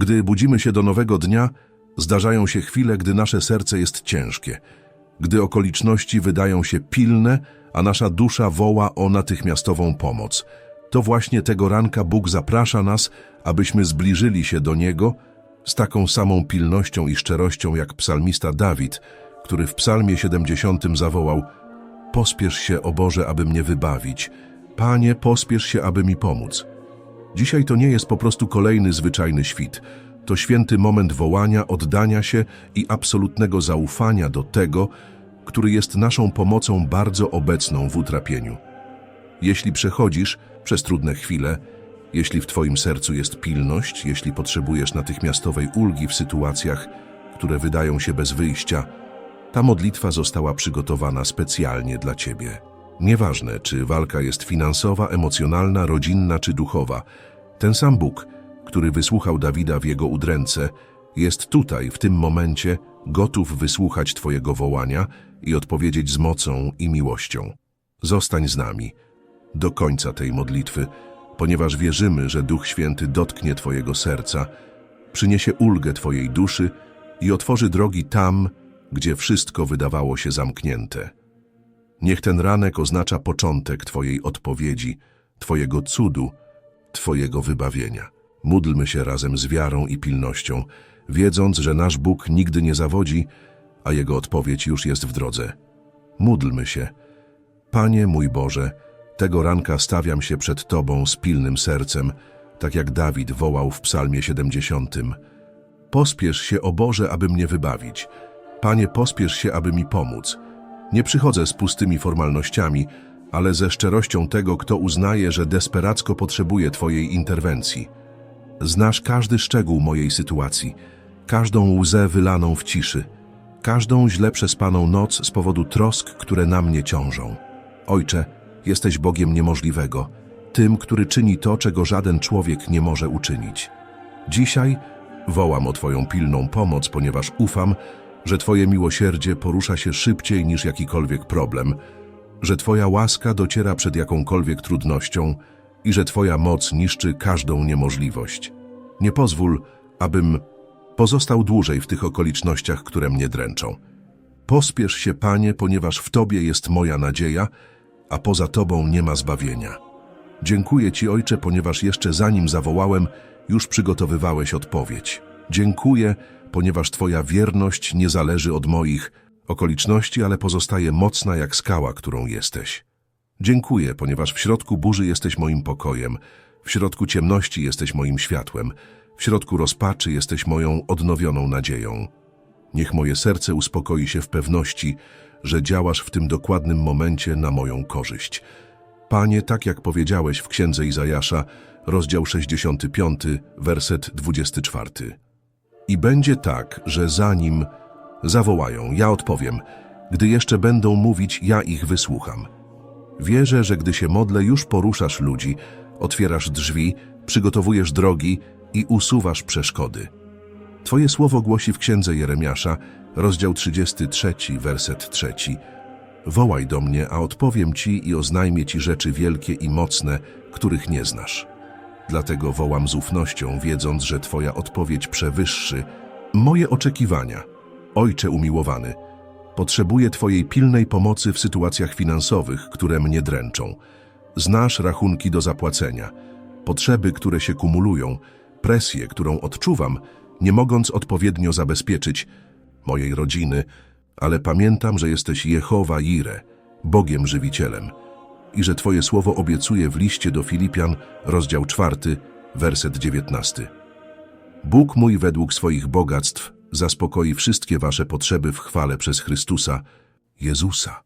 Gdy budzimy się do nowego dnia, zdarzają się chwile, gdy nasze serce jest ciężkie, gdy okoliczności wydają się pilne, a nasza dusza woła o natychmiastową pomoc. To właśnie tego ranka Bóg zaprasza nas, abyśmy zbliżyli się do Niego z taką samą pilnością i szczerością jak psalmista Dawid, który w psalmie 70 zawołał Pospiesz się, o Boże, aby mnie wybawić. Panie, pospiesz się, aby mi pomóc. Dzisiaj to nie jest po prostu kolejny zwyczajny świt. To święty moment wołania, oddania się i absolutnego zaufania do tego, który jest naszą pomocą bardzo obecną w utrapieniu. Jeśli przechodzisz przez trudne chwile, jeśli w Twoim sercu jest pilność, jeśli potrzebujesz natychmiastowej ulgi w sytuacjach, które wydają się bez wyjścia, ta modlitwa została przygotowana specjalnie dla Ciebie. Nieważne, czy walka jest finansowa, emocjonalna, rodzinna czy duchowa, ten sam Bóg, który wysłuchał Dawida w jego udręce, jest tutaj, w tym momencie, gotów wysłuchać Twojego wołania i odpowiedzieć z mocą i miłością. Zostań z nami do końca tej modlitwy, ponieważ wierzymy, że Duch Święty dotknie Twojego serca, przyniesie ulgę Twojej duszy i otworzy drogi tam, gdzie wszystko wydawało się zamknięte. Niech ten ranek oznacza początek Twojej odpowiedzi, Twojego cudu, Twojego wybawienia. Módlmy się razem z wiarą i pilnością, wiedząc, że nasz Bóg nigdy nie zawodzi, a Jego odpowiedź już jest w drodze. Módlmy się. Panie mój Boże, tego ranka stawiam się przed Tobą z pilnym sercem, tak jak Dawid wołał w psalmie 70. Pospiesz się, o Boże, aby mnie wybawić. Panie, pospiesz się, aby mi pomóc. Nie przychodzę z pustymi formalnościami, ale ze szczerością tego, kto uznaje, że desperacko potrzebuje Twojej interwencji. Znasz każdy szczegół mojej sytuacji, każdą łzę wylaną w ciszy, każdą źle przespaną noc z powodu trosk, które na mnie ciążą. Ojcze, jesteś Bogiem niemożliwego, tym, który czyni to, czego żaden człowiek nie może uczynić. Dzisiaj wołam o Twoją pilną pomoc, ponieważ ufam, że Twoje miłosierdzie porusza się szybciej niż jakikolwiek problem, że Twoja łaska dociera przed jakąkolwiek trudnością i że Twoja moc niszczy każdą niemożliwość. Nie pozwól, abym pozostał dłużej w tych okolicznościach, które mnie dręczą. Pospiesz się, Panie, ponieważ w Tobie jest moja nadzieja, a poza Tobą nie ma zbawienia. Dziękuję Ci, Ojcze, ponieważ jeszcze zanim zawołałem, już przygotowywałeś odpowiedź. Dziękuję, ponieważ Twoja wierność nie zależy od moich okoliczności, ale pozostaje mocna jak skała, którą jesteś. Dziękuję, ponieważ w środku burzy jesteś moim pokojem, w środku ciemności jesteś moim światłem, w środku rozpaczy jesteś moją odnowioną nadzieją. Niech moje serce uspokoi się w pewności, że działasz w tym dokładnym momencie na moją korzyść. Panie, tak jak powiedziałeś w Księdze Izajasza, rozdział 65, werset 24. I będzie tak, że zanim zawołają, ja odpowiem, gdy jeszcze będą mówić, ja ich wysłucham. Wierzę, że gdy się modlę, już poruszasz ludzi, otwierasz drzwi, przygotowujesz drogi i usuwasz przeszkody. Twoje słowo głosi w Księdze Jeremiasza, rozdział 33, werset 3. Wołaj do mnie, a odpowiem Ci i oznajmię Ci rzeczy wielkie i mocne, których nie znasz. Dlatego wołam z ufnością, wiedząc, że Twoja odpowiedź przewyższy moje oczekiwania. Ojcze umiłowany, potrzebuję Twojej pilnej pomocy w sytuacjach finansowych, które mnie dręczą. Znasz rachunki do zapłacenia, potrzeby, które się kumulują, presję, którą odczuwam, nie mogąc odpowiednio zabezpieczyć mojej rodziny, ale pamiętam, że jesteś Jehowa Jire, Bogiem żywicielem i że Twoje słowo obiecuje w liście do Filipian, rozdział 4, werset 19. Bóg mój według swoich bogactw zaspokoi wszystkie Wasze potrzeby w chwale przez Chrystusa, Jezusa.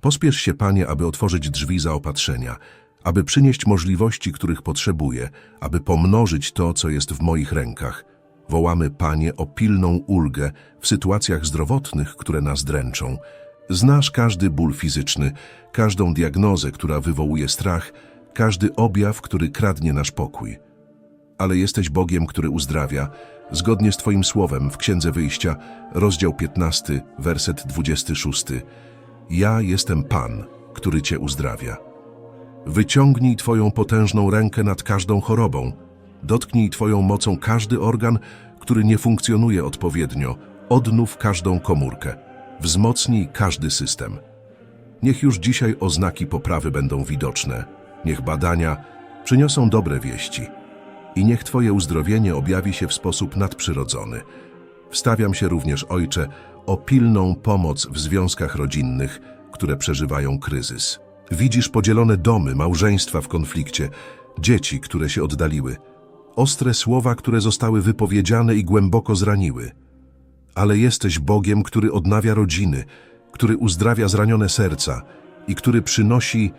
Pospiesz się, Panie, aby otworzyć drzwi zaopatrzenia, aby przynieść możliwości, których potrzebuję, aby pomnożyć to, co jest w moich rękach. Wołamy, Panie, o pilną ulgę w sytuacjach zdrowotnych, które nas dręczą. Znasz każdy ból fizyczny, każdą diagnozę, która wywołuje strach, każdy objaw, który kradnie nasz pokój. Ale jesteś Bogiem, który uzdrawia, zgodnie z Twoim słowem w Księdze Wyjścia, rozdział 15, werset 26. Ja jestem Pan, który Cię uzdrawia. Wyciągnij Twoją potężną rękę nad każdą chorobą. Dotknij Twoją mocą każdy organ, który nie funkcjonuje odpowiednio. Odnów każdą komórkę. Wzmocnij każdy system. Niech już dzisiaj oznaki poprawy będą widoczne. Niech badania przyniosą dobre wieści. I niech Twoje uzdrowienie objawi się w sposób nadprzyrodzony. Wstawiam się również, Ojcze, o pilną pomoc w związkach rodzinnych, które przeżywają kryzys. Widzisz podzielone domy, małżeństwa w konflikcie, dzieci, które się oddaliły, ostre słowa, które zostały wypowiedziane i głęboko zraniły. Ale jesteś Bogiem, który odnawia rodziny, który uzdrawia zranione serca i który przynosi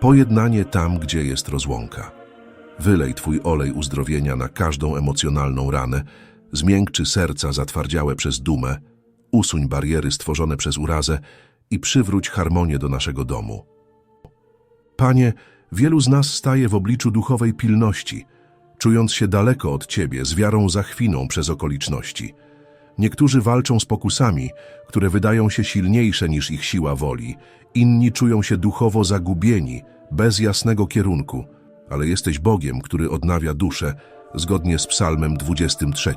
pojednanie tam, gdzie jest rozłąka. Wylej Twój olej uzdrowienia na każdą emocjonalną ranę, zmiękczy serca zatwardziałe przez dumę, usuń bariery stworzone przez urazę i przywróć harmonię do naszego domu. Panie, wielu z nas staje w obliczu duchowej pilności, czując się daleko od Ciebie, z wiarą zachwiną przez okoliczności. Niektórzy walczą z pokusami, które wydają się silniejsze niż ich siła woli. Inni czują się duchowo zagubieni, bez jasnego kierunku. Ale jesteś Bogiem, który odnawia duszę, zgodnie z psalmem 23.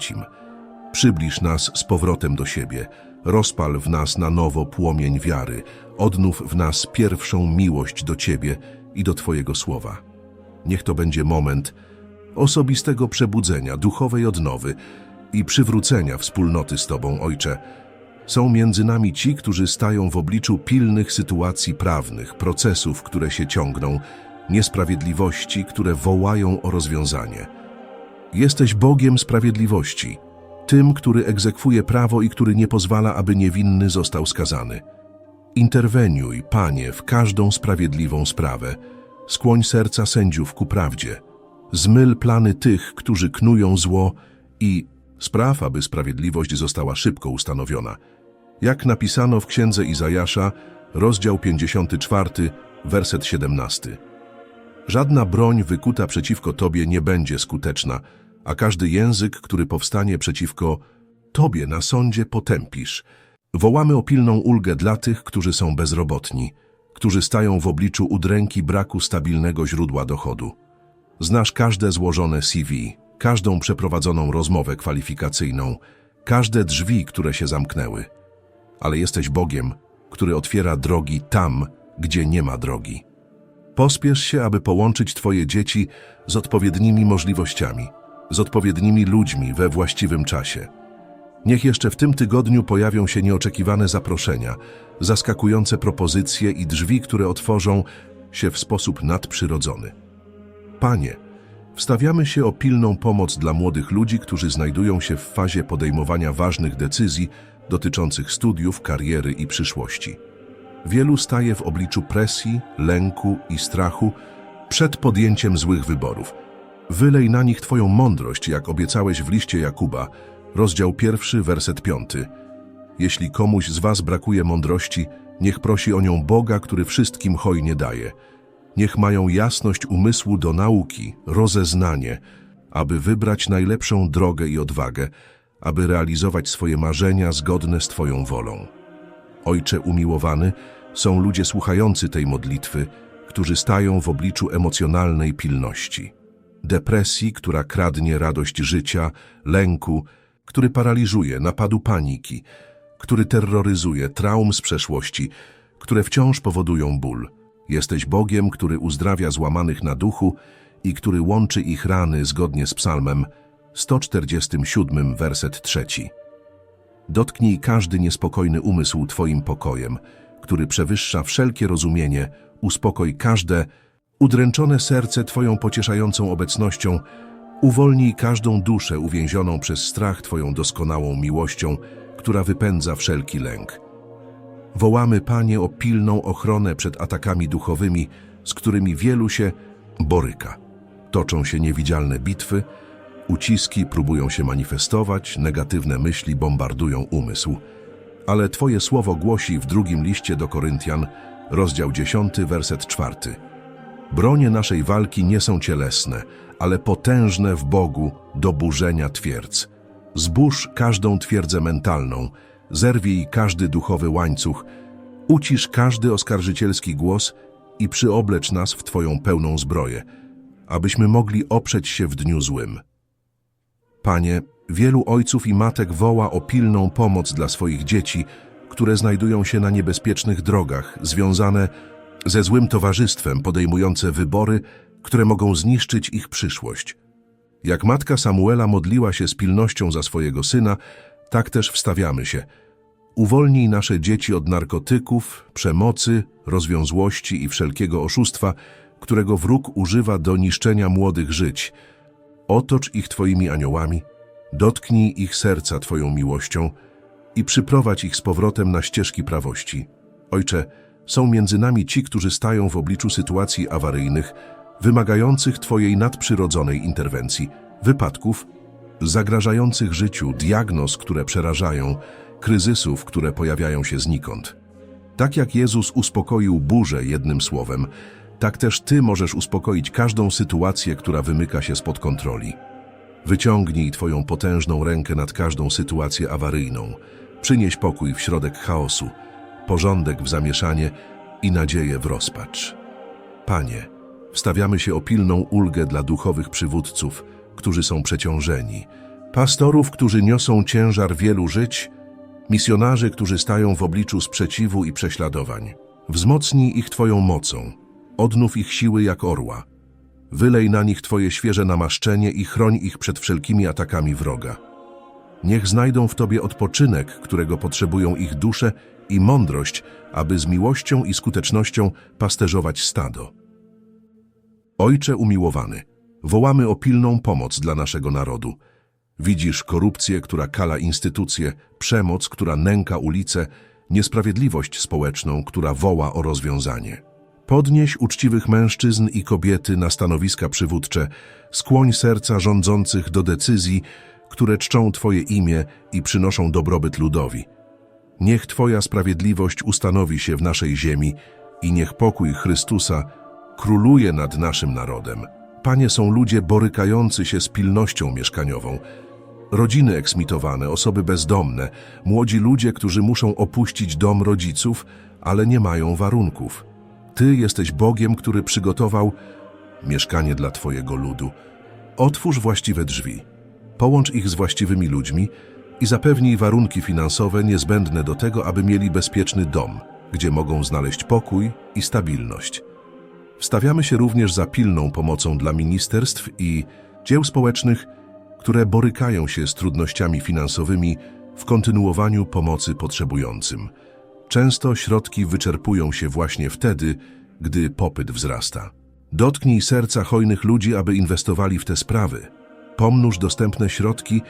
Przybliż nas z powrotem do siebie, rozpal w nas na nowo płomień wiary, odnów w nas pierwszą miłość do Ciebie i do Twojego słowa. Niech to będzie moment osobistego przebudzenia, duchowej odnowy i przywrócenia wspólnoty z Tobą, Ojcze. Są między nami ci, którzy stają w obliczu pilnych sytuacji prawnych, procesów, które się ciągną, niesprawiedliwości, które wołają o rozwiązanie. Jesteś Bogiem sprawiedliwości, tym, który egzekwuje prawo i który nie pozwala, aby niewinny został skazany. Interweniuj, Panie, w każdą sprawiedliwą sprawę. Skłoń serca sędziów ku prawdzie. Zmyl plany tych, którzy knują zło i spraw, aby sprawiedliwość została szybko ustanowiona. Jak napisano w Księdze Izajasza, rozdział 54, werset 17. Żadna broń wykuta przeciwko Tobie nie będzie skuteczna, a każdy język, który powstanie przeciwko Tobie na sądzie potępisz. Wołamy o pilną ulgę dla tych, którzy są bezrobotni, którzy stają w obliczu udręki braku stabilnego źródła dochodu. Znasz każde złożone CV, każdą przeprowadzoną rozmowę kwalifikacyjną, każde drzwi, które się zamknęły. Ale jesteś Bogiem, który otwiera drogi tam, gdzie nie ma drogi. Pospiesz się, aby połączyć Twoje dzieci z odpowiednimi możliwościami, z odpowiednimi ludźmi we właściwym czasie. Niech jeszcze w tym tygodniu pojawią się nieoczekiwane zaproszenia, zaskakujące propozycje i drzwi, które otworzą się w sposób nadprzyrodzony. Panie, wstawiamy się o pilną pomoc dla młodych ludzi, którzy znajdują się w fazie podejmowania ważnych decyzji dotyczących studiów, kariery i przyszłości. Wielu staje w obliczu presji, lęku i strachu przed podjęciem złych wyborów. Wylej na nich Twoją mądrość, jak obiecałeś w liście Jakuba, rozdział pierwszy, werset piąty. Jeśli komuś z Was brakuje mądrości, niech prosi o nią Boga, który wszystkim hojnie daje. Niech mają jasność umysłu do nauki, rozeznanie, aby wybrać najlepszą drogę i odwagę, aby realizować swoje marzenia zgodne z Twoją wolą. Ojcze umiłowany, są ludzie słuchający tej modlitwy, którzy stają w obliczu emocjonalnej pilności. Depresji, która kradnie radość życia, lęku, który paraliżuje, napadu paniki, który terroryzuje, traum z przeszłości, które wciąż powodują ból. Jesteś Bogiem, który uzdrawia złamanych na duchu i który łączy ich rany zgodnie z psalmem 147, werset trzeci. Dotknij każdy niespokojny umysł Twoim pokojem, który przewyższa wszelkie rozumienie, uspokoj każde udręczone serce Twoją pocieszającą obecnością, uwolnij każdą duszę uwięzioną przez strach Twoją doskonałą miłością, która wypędza wszelki lęk. Wołamy, Panie, o pilną ochronę przed atakami duchowymi, z którymi wielu się boryka. Toczą się niewidzialne bitwy, uciski próbują się manifestować, negatywne myśli bombardują umysł. Ale Twoje słowo głosi w drugim liście do Koryntian, rozdział 10, werset 4. Bronie naszej walki nie są cielesne, ale potężne w Bogu do burzenia twierdz. Zburz każdą twierdzę mentalną, zerwij każdy duchowy łańcuch, ucisz każdy oskarżycielski głos i przyoblecz nas w Twoją pełną zbroję, abyśmy mogli oprzeć się w dniu złym. Panie, wielu ojców i matek woła o pilną pomoc dla swoich dzieci, które znajdują się na niebezpiecznych drogach, związane ze złym towarzystwem, podejmujące wybory, które mogą zniszczyć ich przyszłość. Jak matka Samuela modliła się z pilnością za swojego syna, tak też wstawiamy się. Uwolnij nasze dzieci od narkotyków, przemocy, rozwiązłości i wszelkiego oszustwa, którego wróg używa do niszczenia młodych żyć. Otocz ich Twoimi aniołami, dotknij ich serca Twoją miłością i przyprowadź ich z powrotem na ścieżki prawości. Ojcze, są między nami ci, którzy stają w obliczu sytuacji awaryjnych, wymagających Twojej nadprzyrodzonej interwencji, wypadków, zagrażających życiu, diagnoz, które przerażają, kryzysów, które pojawiają się znikąd. Tak jak Jezus uspokoił burzę jednym słowem, tak też Ty możesz uspokoić każdą sytuację, która wymyka się spod kontroli. Wyciągnij Twoją potężną rękę nad każdą sytuację awaryjną. Przynieś pokój w środek chaosu, porządek w zamieszanie i nadzieję w rozpacz. Panie, wstawiamy się o pilną ulgę dla duchowych przywódców, którzy są przeciążeni, pastorów, którzy niosą ciężar wielu żyć, misjonarzy, którzy stają w obliczu sprzeciwu i prześladowań. Wzmocnij ich Twoją mocą, odnów ich siły jak orła. Wylej na nich Twoje świeże namaszczenie i chroń ich przed wszelkimi atakami wroga. Niech znajdą w Tobie odpoczynek, którego potrzebują ich dusze i mądrość, aby z miłością i skutecznością pasterzować stado. Ojcze umiłowany, wołamy o pilną pomoc dla naszego narodu. Widzisz korupcję, która kala instytucje, przemoc, która nęka ulice, niesprawiedliwość społeczną, która woła o rozwiązanie. Podnieś uczciwych mężczyzn i kobiety na stanowiska przywódcze, skłoń serca rządzących do decyzji, które czczą Twoje imię i przynoszą dobrobyt ludowi. Niech Twoja sprawiedliwość ustanowi się w naszej ziemi i niech pokój Chrystusa króluje nad naszym narodem. Panie są ludzie borykający się z pilnością mieszkaniową, rodziny eksmitowane, osoby bezdomne, młodzi ludzie, którzy muszą opuścić dom rodziców, ale nie mają warunków. Ty jesteś Bogiem, który przygotował mieszkanie dla Twojego ludu. Otwórz właściwe drzwi, połącz ich z właściwymi ludźmi i zapewnij warunki finansowe niezbędne do tego, aby mieli bezpieczny dom, gdzie mogą znaleźć pokój i stabilność. Wstawiamy się również za pilną pomocą dla ministerstw i dzieł społecznych, które borykają się z trudnościami finansowymi w kontynuowaniu pomocy potrzebującym. Często środki wyczerpują się właśnie wtedy, gdy popyt wzrasta. Dotknij serca hojnych ludzi, aby inwestowali w te sprawy. Pomnóż dostępne środki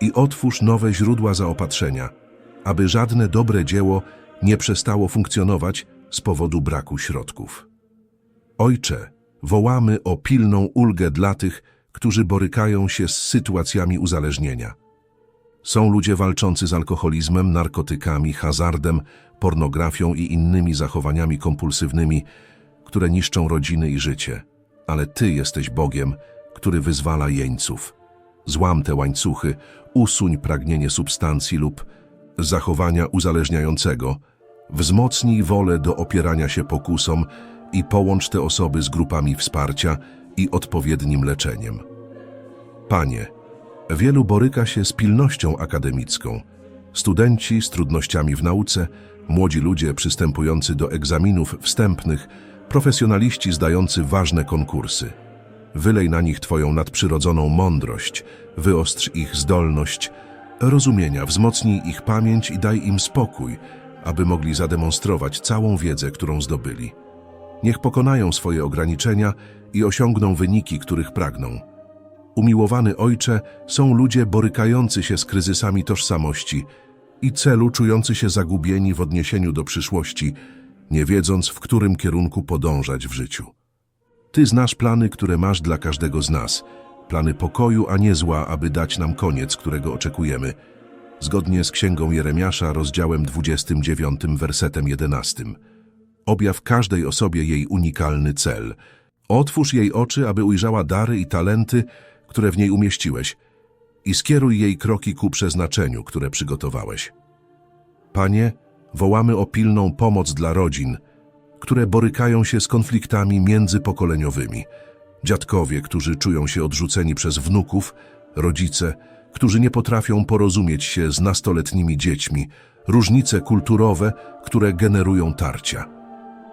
i otwórz nowe źródła zaopatrzenia, aby żadne dobre dzieło nie przestało funkcjonować z powodu braku środków. Ojcze, wołamy o pilną ulgę dla tych, którzy borykają się z sytuacjami uzależnienia. Są ludzie walczący z alkoholizmem, narkotykami, hazardem, pornografią i innymi zachowaniami kompulsywnymi, które niszczą rodziny i życie. Ale Ty jesteś Bogiem, który wyzwala jeńców. Złam te łańcuchy, usuń pragnienie substancji lub zachowania uzależniającego, wzmocnij wolę do opierania się pokusom i połącz te osoby z grupami wsparcia i odpowiednim leczeniem. Panie, wielu boryka się z pilnością akademicką. Studenci z trudnościami w nauce, młodzi ludzie przystępujący do egzaminów wstępnych, profesjonaliści zdający ważne konkursy. Wylej na nich Twoją nadprzyrodzoną mądrość, wyostrz ich zdolność rozumienia, wzmocnij ich pamięć i daj im spokój, aby mogli zademonstrować całą wiedzę, którą zdobyli. Niech pokonają swoje ograniczenia i osiągną wyniki, których pragną. Umiłowany Ojcze, są ludzie borykający się z kryzysami tożsamości i celu czujący się zagubieni w odniesieniu do przyszłości, nie wiedząc, w którym kierunku podążać w życiu. Ty znasz plany, które masz dla każdego z nas, plany pokoju, a nie zła, aby dać nam koniec, którego oczekujemy. Zgodnie z Księgą Jeremiasza, rozdziałem 29, wersetem 11. Objaw każdej osobie jej unikalny cel. Otwórz jej oczy, aby ujrzała dary i talenty, które w niej umieściłeś i skieruj jej kroki ku przeznaczeniu, które przygotowałeś. Panie, wołamy o pilną pomoc dla rodzin, które borykają się z konfliktami międzypokoleniowymi. Dziadkowie, którzy czują się odrzuceni przez wnuków, rodzice, którzy nie potrafią porozumieć się z nastoletnimi dziećmi, różnice kulturowe, które generują tarcia.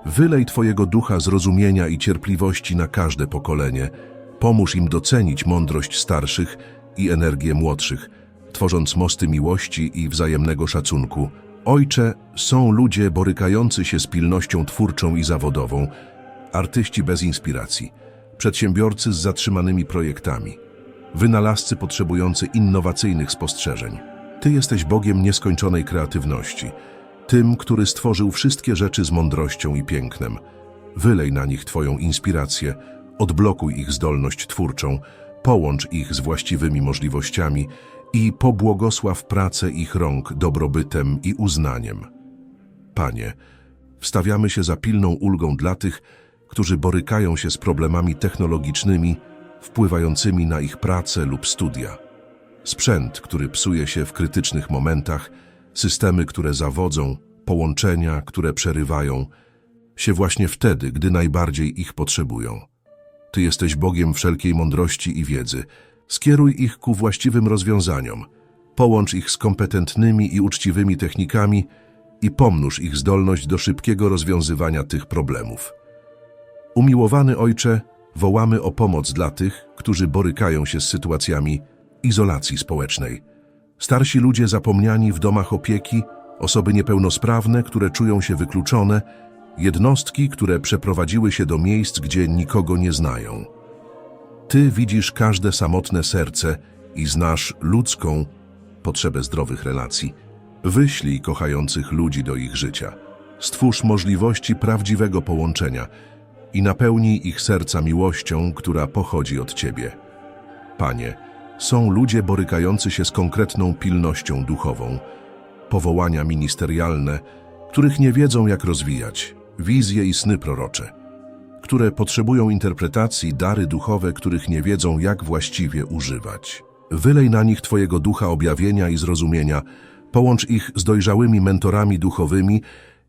Wylej Twojego ducha zrozumienia i cierpliwości na każde pokolenie. Pomóż im docenić mądrość starszych i energię młodszych, tworząc mosty miłości i wzajemnego szacunku. Ojcze, są ludzie borykający się z pilnością twórczą i zawodową, artyści bez inspiracji, przedsiębiorcy z zatrzymanymi projektami, wynalazcy potrzebujący innowacyjnych spostrzeżeń. Ty jesteś Bogiem nieskończonej kreatywności, tym, który stworzył wszystkie rzeczy z mądrością i pięknem. Wylej na nich Twoją inspirację, odblokuj ich zdolność twórczą, połącz ich z właściwymi możliwościami i pobłogosław pracę ich rąk dobrobytem i uznaniem. Panie, wstawiamy się za pilną ulgą dla tych, którzy borykają się z problemami technologicznymi wpływającymi na ich pracę lub studia. Sprzęt, który psuje się w krytycznych momentach, systemy, które zawodzą, połączenia, które przerywają się właśnie wtedy, gdy najbardziej ich potrzebują. Ty jesteś Bogiem wszelkiej mądrości i wiedzy. Skieruj ich ku właściwym rozwiązaniom. Połącz ich z kompetentnymi i uczciwymi technikami i pomnóż ich zdolność do szybkiego rozwiązywania tych problemów. Umiłowany Ojcze, wołamy o pomoc dla tych, którzy borykają się z sytuacjami izolacji społecznej. Starsi ludzie zapomniani w domach opieki, osoby niepełnosprawne, które czują się wykluczone, jednostki, które przeprowadziły się do miejsc, gdzie nikogo nie znają. Ty widzisz każde samotne serce i znasz ludzką potrzebę zdrowych relacji. Wyślij kochających ludzi do ich życia. Stwórz możliwości prawdziwego połączenia i napełnij ich serca miłością, która pochodzi od Ciebie. Panie, są ludzie borykający się z konkretną pilnością duchową, powołania ministerialne, których nie wiedzą jak rozwijać, wizje i sny prorocze, które potrzebują interpretacji, dary duchowe, których nie wiedzą jak właściwie używać. Wylej na nich Twojego ducha objawienia i zrozumienia, połącz ich z dojrzałymi mentorami duchowymi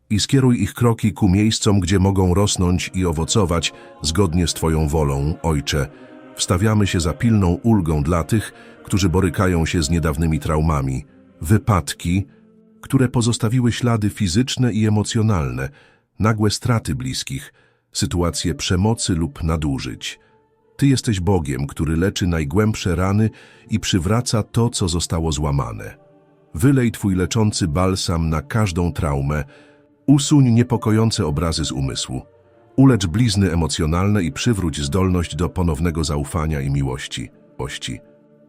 i skieruj ich kroki ku miejscom, gdzie mogą rosnąć i owocować zgodnie z Twoją wolą, Ojcze. Wstawiamy się za pilną ulgą dla tych, którzy borykają się z niedawnymi traumami, wypadki, które pozostawiły ślady fizyczne i emocjonalne, nagłe straty bliskich, sytuacje przemocy lub nadużyć. Ty jesteś Bogiem, który leczy najgłębsze rany i przywraca to, co zostało złamane. Wylej Twój leczący balsam na każdą traumę, usuń niepokojące obrazy z umysłu, ulecz blizny emocjonalne i przywróć zdolność do ponownego zaufania i miłości. miłości.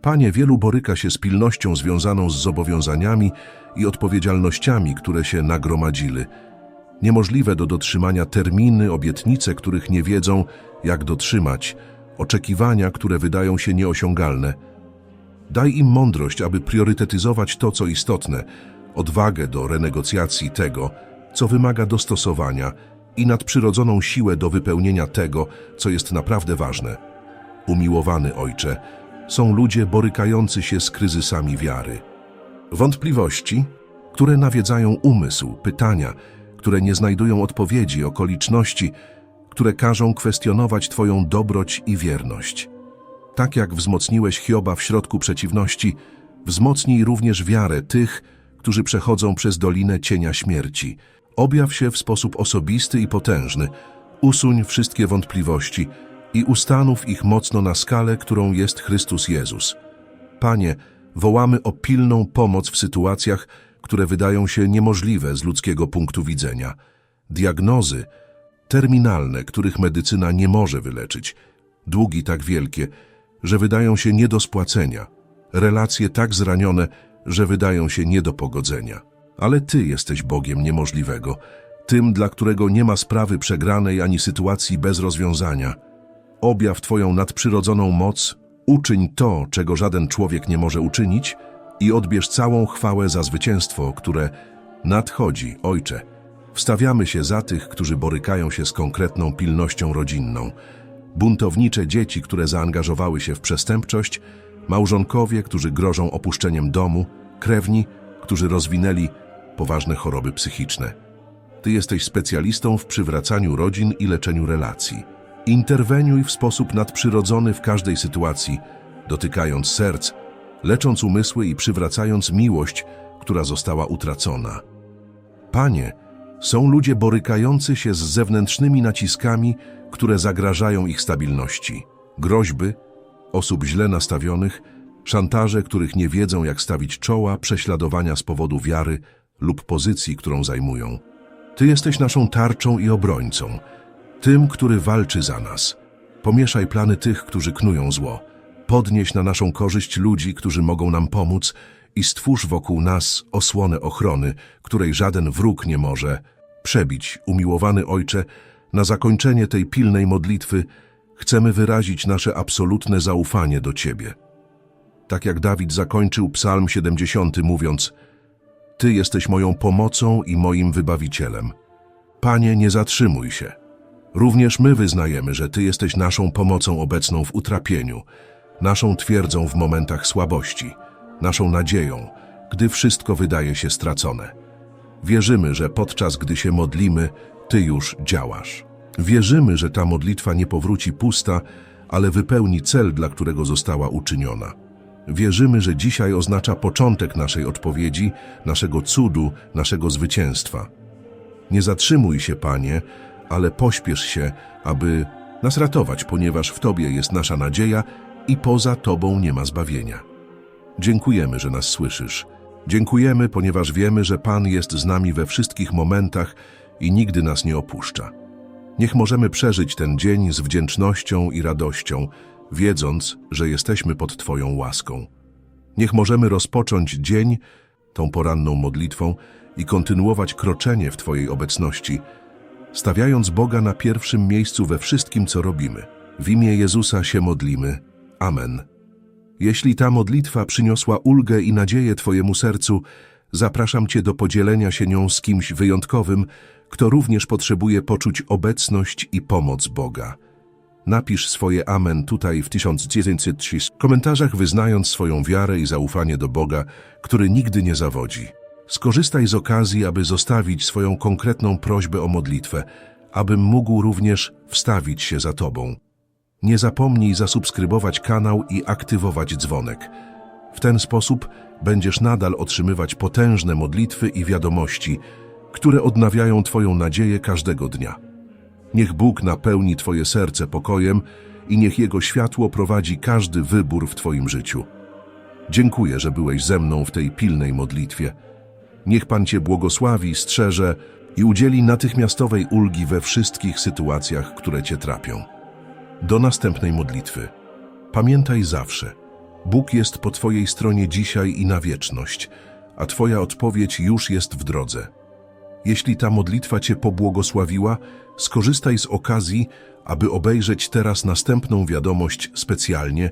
Panie, wielu boryka się z pilnością związaną z zobowiązaniami i odpowiedzialnościami, które się nagromadzily. Niemożliwe do dotrzymania terminy, obietnice, których nie wiedzą, jak dotrzymać, oczekiwania, które wydają się nieosiągalne. Daj im mądrość, aby priorytetyzować to, co istotne, odwagę do renegocjacji tego, co wymaga dostosowania i nadprzyrodzoną siłę do wypełnienia tego, co jest naprawdę ważne. Umiłowany Ojcze, są ludzie borykający się z kryzysami wiary. Wątpliwości, które nawiedzają umysł, pytania, które nie znajdują odpowiedzi, okoliczności, które każą kwestionować Twoją dobroć i wierność. Tak jak wzmocniłeś Hioba w środku przeciwności, wzmocnij również wiarę tych, którzy przechodzą przez dolinę cienia śmierci. Objaw się w sposób osobisty i potężny, usuń wszystkie wątpliwości i ustanów ich mocno na skalę, którą jest Chrystus Jezus. Panie, wołamy o pilną pomoc w sytuacjach, które wydają się niemożliwe z ludzkiego punktu widzenia. Diagnozy terminalne, których medycyna nie może wyleczyć, długi tak wielkie, że wydają się nie do spłacenia, relacje tak zranione, że wydają się nie do pogodzenia. Ale Ty jesteś Bogiem niemożliwego, tym, dla którego nie ma sprawy przegranej ani sytuacji bez rozwiązania. Objaw Twoją nadprzyrodzoną moc, uczyń to, czego żaden człowiek nie może uczynić i odbierz całą chwałę za zwycięstwo, które nadchodzi, Ojcze. Wstawiamy się za tych, którzy borykają się z konkretną pilnością rodzinną. Buntownicze dzieci, które zaangażowały się w przestępczość, małżonkowie, którzy grożą opuszczeniem domu, krewni, którzy rozwinęli poważne choroby psychiczne. Ty jesteś specjalistą w przywracaniu rodzin i leczeniu relacji. Interweniuj w sposób nadprzyrodzony w każdej sytuacji, dotykając serc, lecząc umysły i przywracając miłość, która została utracona. Panie, są ludzie borykający się z zewnętrznymi naciskami, które zagrażają ich stabilności. Groźby, osób źle nastawionych, szantaże, których nie wiedzą jak stawić czoła, prześladowania z powodu wiary lub pozycji, którą zajmują. Ty jesteś naszą tarczą i obrońcą, tym, który walczy za nas. Pomieszaj plany tych, którzy knują zło. Podnieś na naszą korzyść ludzi, którzy mogą nam pomóc i stwórz wokół nas osłonę ochrony, której żaden wróg nie może przebić. Umiłowany Ojcze, na zakończenie tej pilnej modlitwy chcemy wyrazić nasze absolutne zaufanie do Ciebie. Tak jak Dawid zakończył Psalm 70, mówiąc Ty jesteś moją pomocą i moim wybawicielem. Panie, nie zatrzymuj się. Również my wyznajemy, że Ty jesteś naszą pomocą obecną w utrapieniu, naszą twierdzą w momentach słabości, naszą nadzieją, gdy wszystko wydaje się stracone. Wierzymy, że podczas gdy się modlimy, Ty już działasz. Wierzymy, że ta modlitwa nie powróci pusta, ale wypełni cel, dla którego została uczyniona. Wierzymy, że dzisiaj oznacza początek naszej odpowiedzi, naszego cudu, naszego zwycięstwa. Nie zatrzymuj się, Panie, ale pośpiesz się, aby nas ratować, ponieważ w Tobie jest nasza nadzieja i poza Tobą nie ma zbawienia. Dziękujemy, że nas słyszysz. Dziękujemy, ponieważ wiemy, że Pan jest z nami we wszystkich momentach i nigdy nas nie opuszcza. Niech możemy przeżyć ten dzień z wdzięcznością i radością, wiedząc, że jesteśmy pod Twoją łaską. Niech możemy rozpocząć dzień tą poranną modlitwą i kontynuować kroczenie w Twojej obecności, stawiając Boga na pierwszym miejscu we wszystkim, co robimy. W imię Jezusa się modlimy. Amen. Jeśli ta modlitwa przyniosła ulgę i nadzieję Twojemu sercu, zapraszam Cię do podzielenia się nią z kimś wyjątkowym, kto również potrzebuje poczuć obecność i pomoc Boga. Napisz swoje amen tutaj w 1903 komentarzach wyznając swoją wiarę i zaufanie do Boga, który nigdy nie zawodzi. Skorzystaj z okazji, aby zostawić swoją konkretną prośbę o modlitwę, abym mógł również wstawić się za Tobą. Nie zapomnij zasubskrybować kanał i aktywować dzwonek. W ten sposób będziesz nadal otrzymywać potężne modlitwy i wiadomości, które odnawiają Twoją nadzieję każdego dnia. Niech Bóg napełni Twoje serce pokojem i niech Jego światło prowadzi każdy wybór w Twoim życiu. Dziękuję, że byłeś ze mną w tej pilnej modlitwie. Niech Pan Cię błogosławi, strzeże i udzieli natychmiastowej ulgi we wszystkich sytuacjach, które Cię trapią. Do następnej modlitwy. Pamiętaj zawsze, Bóg jest po Twojej stronie dzisiaj i na wieczność, a Twoja odpowiedź już jest w drodze. Jeśli ta modlitwa Cię pobłogosławiła, skorzystaj z okazji, aby obejrzeć teraz następną wiadomość specjalnie,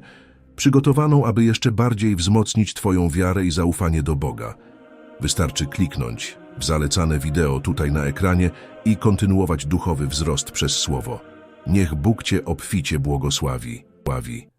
przygotowaną, aby jeszcze bardziej wzmocnić Twoją wiarę i zaufanie do Boga. Wystarczy kliknąć w zalecane wideo tutaj na ekranie i kontynuować duchowy wzrost przez słowo. Niech Bóg Cię obficie błogosławi.